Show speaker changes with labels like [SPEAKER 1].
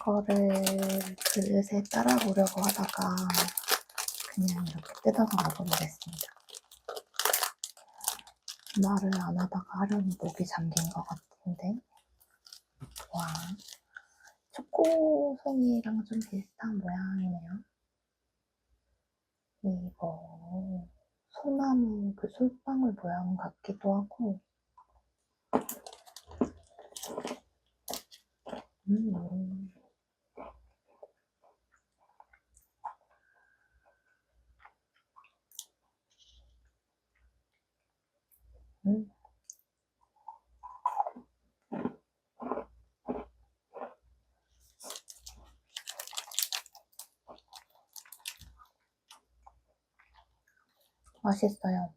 [SPEAKER 1] 거를 그릇에 따라 보려고 하다가 그냥 이렇게 뜯어서 먹어보겠습니다 말을 안 하다가 하려니 목이 잠긴 것 같은데. 와. 초코송이랑 좀 비슷한 모양이네요. 이거, 소나무 그 솔방울 모양 같기도 하고. 음. 음. 맛있어요.